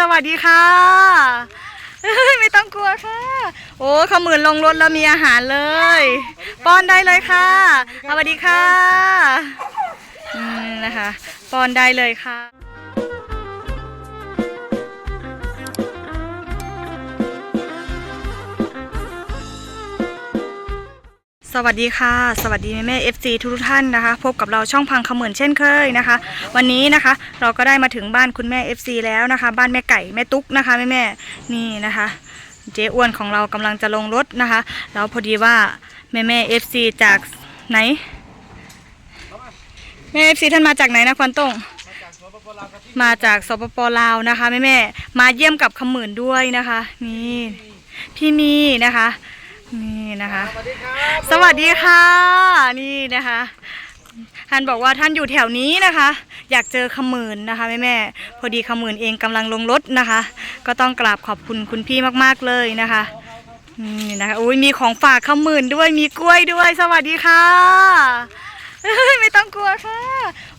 สวัสดีค่ะ ไม่ต้องกลัวค่ะ โอ้ขมือนลงรถแล้วมีอาหารเลย ป้อนได้เลยค่ะสวัสดีค่ะอืมนะคะ ป้อนได้เลยค่ะ สวัสดีค่ะ สวัสดีแม่แม่เอฟซีทุกท่านนะคะ พบกับเราช่องพังขมือนเช่นเคยนะคะ วันนี้นะคะเราก็ได้มาถึงบ้านคุณแม่ FC แล้วนะคะ บ้านแม่ไก่แม่ตุ๊กนะคะแม่แม่นี่นะคะ เจ๊อ้วนของเรากำลังจะลงรถนะคะแล้วพอดีว่าแม่แม่ FC จากไหนแม่ FC ท่านมาจากไหนนะควันต้งมาจากสปปลาวนะคะแม่แม่มาเยี่ยมกับขมืนด้วยนะคะ นี่พี่มีนะคะ นี่นะคะ สวัสดีค่ะ นี่นะคะท่านบอกว่าท่านอยู่แถวนี้นะคะ อยากเจอขมืนนะคะแม่แม่ๆพอดีขมืนเองกำลังลงรถนะคะ ก็ต้องกราบขอบคุณคุณพี่มากๆเลยนะคะนี่นะคะอุ้ยมีของฝากขมืนด้วยมีกล้วยด้วย สวัสดีค่ะไม่ต้องกลัวค่ะ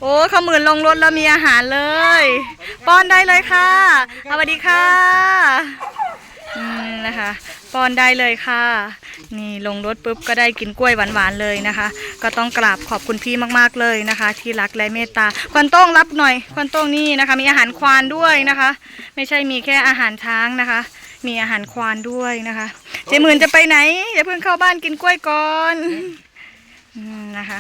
โอ้ขมืนลงรถแล้วมีอาหารเลย ป้อนได้เลยค่ะสวัสดีค่ะ อืมนะคะป้อนได้เลยค่ะ นี่ลงรถปุ๊บก็ได้กินกล้วยหวานๆเลยนะคะ ก็ต้องกราบขอบคุณพี่มากๆเลยนะคะ ที่รักและเมตตาควันโต้งรับหน่อยควันโต้งนี่นะคะ มีอาหารควานด้วยนะคะ ไม่ใช่มีแค่อาหารช้างนะคะ มีอาหารควานด้วยนะคะเจหมื่นจะไปไหนอย่าเพิ่งเข้าบ้านกินกล้วยก่อนอืมนะคะ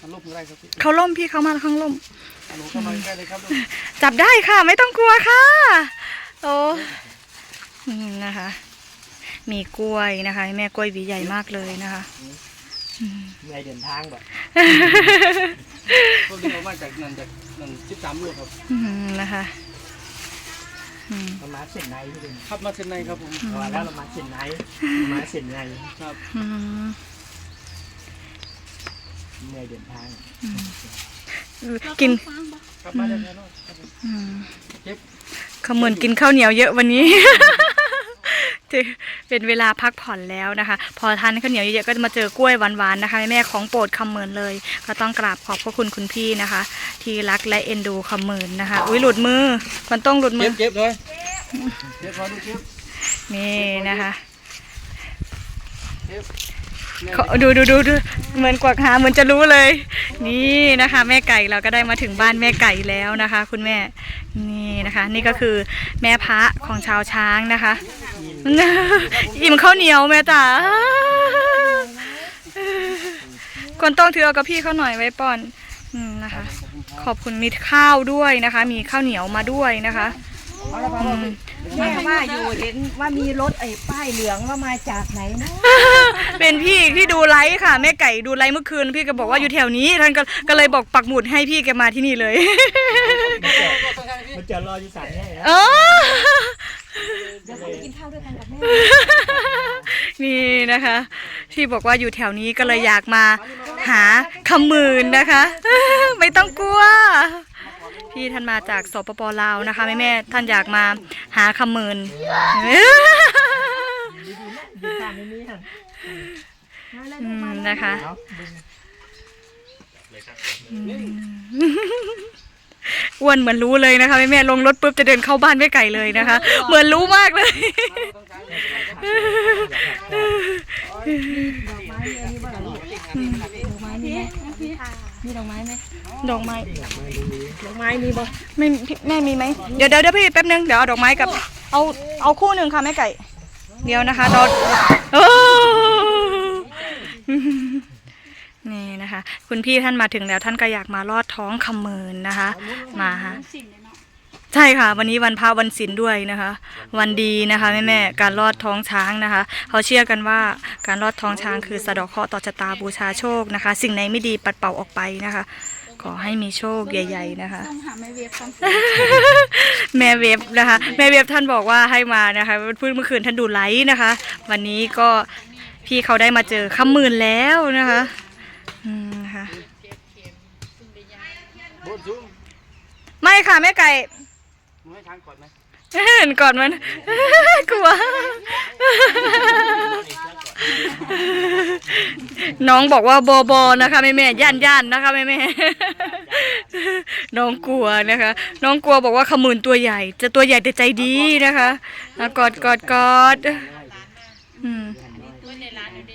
มันลูกอะไรครับพี่เขาล่มพี่เขามาข้างล่มหนูเข้ามาใกล้เลยครับลูกจับได้ค่ะ ไม่ต้องกลัวค่ะ โอ้อืมนะคะ มีกล้วยนะคะ แม่กล้วยหวีใหญ่มากเลยนะคะเหนื่อยเดินทางแบบพวกนี้ออกมาจากนั่นจากนั่นสิบสามลูกครับอืมนะคะอืมเรามาเส้นในพี่ดึงขับมาเส้นในครับผมพอแล้วเรามาเส้นในมาเส้นในครับอืมเหนื่อยเดินทางกินขับมาจากแถวโน้นครับผมอืมเจ็บเขาเหมือนกินข้าวเหนียวเยอะวันนี้ เป็นเวลาพักผ่อนแล้วนะคะ พอทานข้าวเหนียวเยอะๆก็จะมาเจอกล้วยหวานๆนะคะแม่ของโปรดคำเหมือนเลย ก็ต้องกราบขอบพระคุณคุณพี่นะคะ ที่รักและเอ็นดูคำเหมือนนะคะ อุ้ยหลุดมือมันต้องหลุดมืเจ็อบเจ็บเลยเจ็บพอดูเจ็บนี่นะคะ เจ็บ เขาดูดูดูดูเหมือนกวักหาเหมือนจะรู้เลย นี่นะคะ แม่ไก่เราก็ได้มาถึงบ้านแม่ไก่แล้วนะคะ คุณแม่นี่นะคะ นี่ก็คือแม่พระของชาวช้างนะคะ อิ่มข้าวเหนียวแม่จ๋าคนต้องถือเอากับพี่เขาหน่อยไว้ป้อนนะคะ ขอบคุณมีข้าวด้วยนะคะ มีข้าวเหนียวมาด้วยนะคะ แม่ว่าอยู่เห็นว่ามีรถไอ้ป้ายเหลืองว่ามาจากไหนนะเป็นพี่ที่ดูไลฟ์ค่ะแม่ไก่ดูไลฟ์เมื่อคืน พี่ก็บอกว่าอยู่แถวนี้ท่านก็ก็เลยบอกปักหมุดให้พี่แกมาที่นี่เลย มันจะรออยู่สันแน่นะเออเดี๋ยวเขาไปกินข้าวด้วยกันกับแม่นี่นะคะ ที่บอกว่าอยู่แถวนี้ก็เลยอยากมา หาคำหมื่นนะคะ ไม่ต้องกลัว พี่ท่านมาจากสปปลาวนะคะแม่แม่ท่านอยากมาหาคำมืนนะคะอ้วนเหมือนรู้เลยนะคะแม่แม่ลงรถปุ๊บจะเดินเข้าบ้านแม่ไก่เลยนะคะ เหมือนรู้มากเลยดอกไม้มีอันนี้บ้างดอกไม้มีไห มมีดอกไม้ไหมดอกไม้ ดอกไม้มีบ่ไม่พี่แม่มีไหม เดี๋ยวเดี๋ยวเดี๋ยวพี่แป๊บนึง เดี๋ยวเอาดอกไม้กับ เอาเอาคู่หนึ่งค่ะแม่ไก่ เดี๋ยวนะคะดอโอ้นี่นะคะ คุณพี่ท่านมาถึงแล้วท่านก็อยากมาลอดท้องคำเมินนะคะ มาฮะ ใช่ค่ะ วันนี้วันพระวันศีลด้วยนะคะ วันดีนะคะแม่แม่ๆการลอดท้องช้างนะคะเขาเชื่อกันว่าการลอดท้องช้างคือสะเดอกเคราะห์ต่อชะตาบูชาโชคนะคะ สิ่งไหนไม่ดีปัดเป่าออกไปนะคะ ขอให้มีโชคใหญ่ ๆนะคะ ต้องหาไม้เวฟก่อนแม่เว็บนะคะแม่เว็บท่านบอกว่าให้มานะคะพูดเมื่อคืนท่านดูไลฟ์นะคะ วันนี้ก็พี่เขาได้มาเจอคำหมื่นแล้วนะคะอืมนะคะโบนสูง ไม่ค่ะแม่ไก่ หนูให้ทางก่อนไหมเห็นก่อนมัน กลัว น้องบอกว่าบอบอนะคะแม่แม่ย่านย่านๆนะคะแม่แม่น้องกลัวนะคะ น้องกลัวบอกว่าขมื่นตัวใหญ่ จะตัวใหญ่แต่ใจดีนะคะอะกอดกอดกอดอืม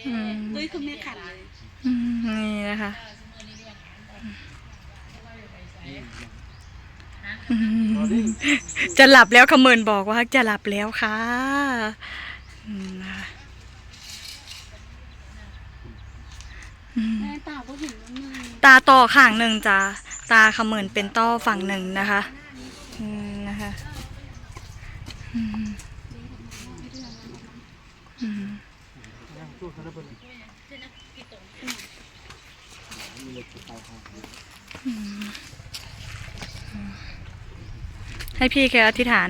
อืม ตุ้ยคือแม่ขันเลย อืมนี่นะคะอืม จะหลับแล้วขมื่นบอกว่าจะหลับแล้วค่ะอืมนะคะอืมแม่ตาก็เห็นว่ามือตาต่อข้างหนึ่งจ้ะตาขมื่นเป็นต้อฝั่งหนึ่งนะคะอืมนะคะอืมอืมอืม ให้พี่แกอธิษฐาน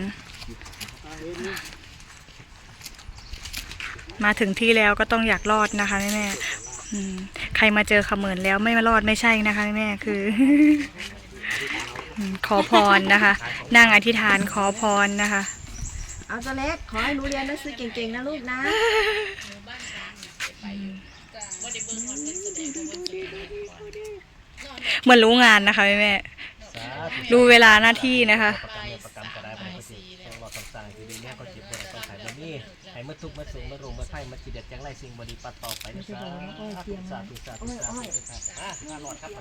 มาถึงที่แล้วก็ต้องอยากรอดนะคะแม่แม่ๆอืมใครมาเจอขมื่นแล้วไม่มารอดไม่ใช่นะคะแม่แม่ๆคืออืมขอพรนะคะ นั่งอธิษฐานขอพรนะคะ เอาตัวเล็กขอให้หนูเรียนหนังสือเก่งๆนะลูกนะเหมือนรู้งานนะคะแม่แม่ๆดูเวลาหน้าที่นะคะ มีให้มาทุกข์มาสูงมารงมาไผ่มาจิเด็ดจังไรสิ่งบ่ดีปัดต่อไปนะสาธุสาธุสาธุสาธุสาธุอะมารอดครับ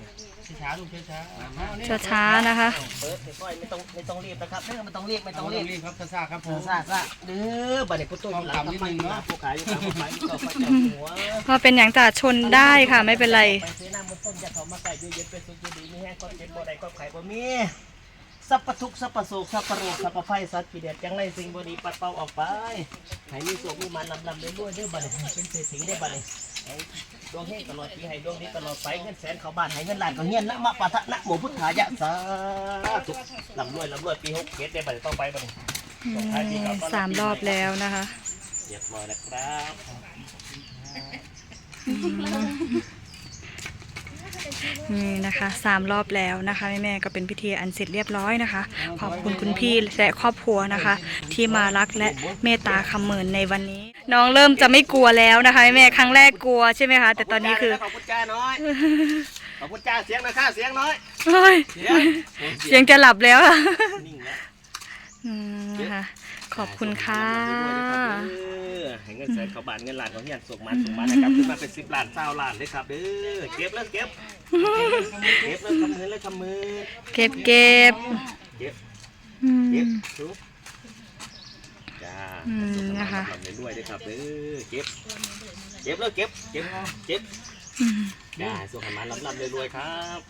ช้าๆลูกช้าๆมาเนี่ยช้าๆนะคะเปิดค่อยๆไม่ต้องไม่ต้องรีบนะครับเด้อไม่ต้องรีบไม่ต้องรีบรีบครับกระซ่าครับผเออมซาซาเด้อบัดนี้พุทโธอยู่หลังต้องทำนิดนึงเนาะผู้ขายอยู่หลังผู้ขายอยู่ต่อไปเจ้าหัวพอเป็นอย่างจ่าชนได้ค่ะไม่เป็นไรไปซื้อน้ำมันต้นจะเขามาใส่เย็นๆไปสุกดีนี่แห้งก็เจ็บบ่ได้ก็ไข่บ่มี สัพพทุกข์สัพพโศกสัพพโรคสัพพไฟสัตว์กิเลสจังไรสิ่งบ่ดีปัดเป่าออกไปให้มีโศกมีมันลำลำได้ด้วยเด้อบัดนี้ให้เป็นเศรษฐีได้อบัดนี้ให้ดวงเฮงตลอดปีให้ดวงนี้ตลอดไปเงินแสนเข้าบ้านให้เงินล้านก็เงียนนะมะปะทะนะโมพุทธายะสาธุลำรวยลำรวยปีหกเจ็ดได้บัดนี้ต้องไปบัดนี้สามรอบแล้วนะคะ เรียบร้อยแล้วครับ นี่นะคะสามรอบแล้วนะคะแม่แม่ๆก็เป็นพิธีอันเสร็จเรียบร้อยนะคะ ขอบคุณคุณพี่และครอบครัวนะคะ ที่มารักและเมตตาคำเหมือนในวันนี้ น้องเริ่มจะไม่กลัวแล้วนะคะแม่ๆครั้งแรกกลัวใช่ไหมคะแต่ตอนนี้คือขอบคุณจ้าน้อยขอบคุณจ้าเสียงหนะค่ะเสียงน้อยโอ้ยเสียงเสียงจะหลับแล้วอะนิ่งแล้วอืมนะคะ ขอบคุณค่ะให้เงินแสนเขาบาทเงินล้านของเฮียนส่งมาส่งมานะครับขึ้นมาเป็นสิบล้านเศร้าล้านเลยครับเด้อเก็บแล้วเก็บเก็บแล้วคำมือแล้วคำมือเก็บเก็บเก็บอืเก็บมทุกจ้าอืมนะคะทำด้วยๆนะครับเด้อเก็บเก็บแล้วเก็บเก็บเก็บอืมจ้าสุขมันลำลำรวยๆครับ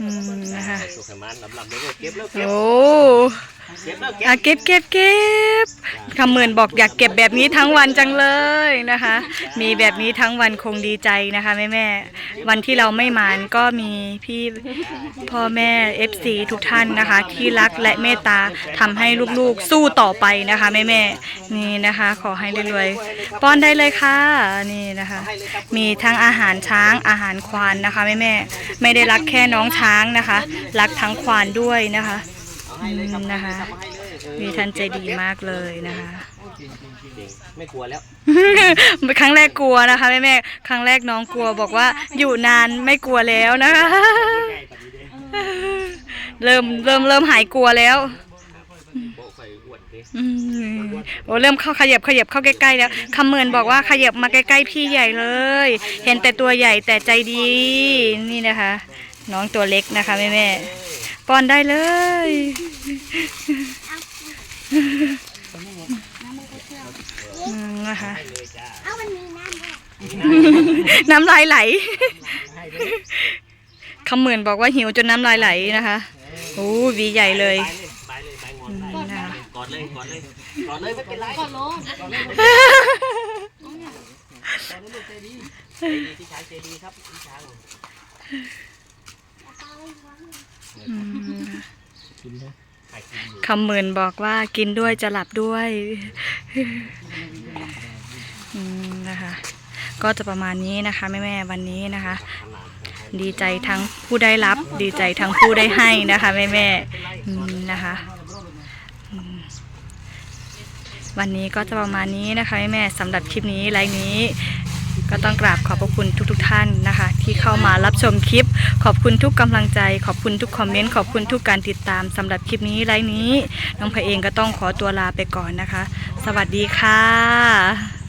อืมนะคะสุขมันลำลำรวยๆเก็บแล้วเก็บโอ้เก็บแล้วเก็บอะเก็บเก็บเก็บคำเหมือนบอกอยากเก็บแบบนี้ทั้งวันจังเลยนะคะ มีแบบนี้ทั้งวันคงดีใจนะคะแม่แม่ๆวันที่เราไม่หมานก็มีพี่พ่อแม่ FC ทุกท่านนะคะ ที่รักและเมตตาทำให้ลูกๆสู้ต่อไปนะคะแม่แม่ๆนี่นะคะ ขอให้รวยๆป้อนได้เลยค่ะนี่นะคะ มีทั้งอาหารช้างอาหารควานนะคะแม่แม่ๆไม่ได้รักแค่น้องช้างนะคะ รักทั้งควานด้วยนะคะเอา ให้เลยครับนะคะเอาให้เลยเออมีท่านใจดีมากเลยนะคะจริงไม่กลัวแล้ว ครั้งแรกกลัวนะคะแม่แม่ๆครั้งแรกน้องกลัวบอกว่าอยู่นานไม่กลัวแล้วนะคะ เริ่มเริ่มเริ่มหายกลัวแล้วโบะไฟอ้วนดิอืมโอ้เริ่มเข้าขยับขยับเข้าใกล้ๆแล้วคำเมินบอกว่าขยับมาใกล้ๆพี่ใหญ่เลย เห็นแต่ตัวใหญ่แต่ใจดีนี่นะคะ น้องตัวเล็กนะคะแม่แม่ๆ ป้อนได้เลยอืมนะคะเอามันมีน้ำด้วยน้ำลายไหลคำเหมือนบอกว่าหิวจนน้ำลายไหลนะคะโอ้หวีใหญ่เลยไปเลยไปเลยไปงอนได้นะคะกอดเลยกอดเลยกอดเลยไม่เป็นไรกอนลงกอดเลยลูกใจดีใจดีพี่ชายใจดีครับพี่ชายอืม กินนะคำเหมือนบอกว่ากินด้วยจะหลับด้วยนะคะ ก็จะประมาณนี้นะคะแม่ๆวันนี้นะคะ ดีใจทั้งผู้ได้รับ ดีใจทั้งผู้ได้ให้นะคะแม่แม่นะคะวันนี้ก็จะประมาณนี้นะคะแม่แม่สำหรับคลิปนี้ไลน์นี้ ก็ต้องกราบขอบพระคุณทุกๆทท่านนะคะ ที่เข้ามารับชมคลิป ขอบคุณทุกกำลังใจ ขอบคุณทุกคอมเมนต์ขอบคุณทุกการติดตามสำหรับคลิปนี้ไลน์นี้น้องเพเองก็ต้องขอตัวลาไปก่อนนะคะ สวัสดีค่ะ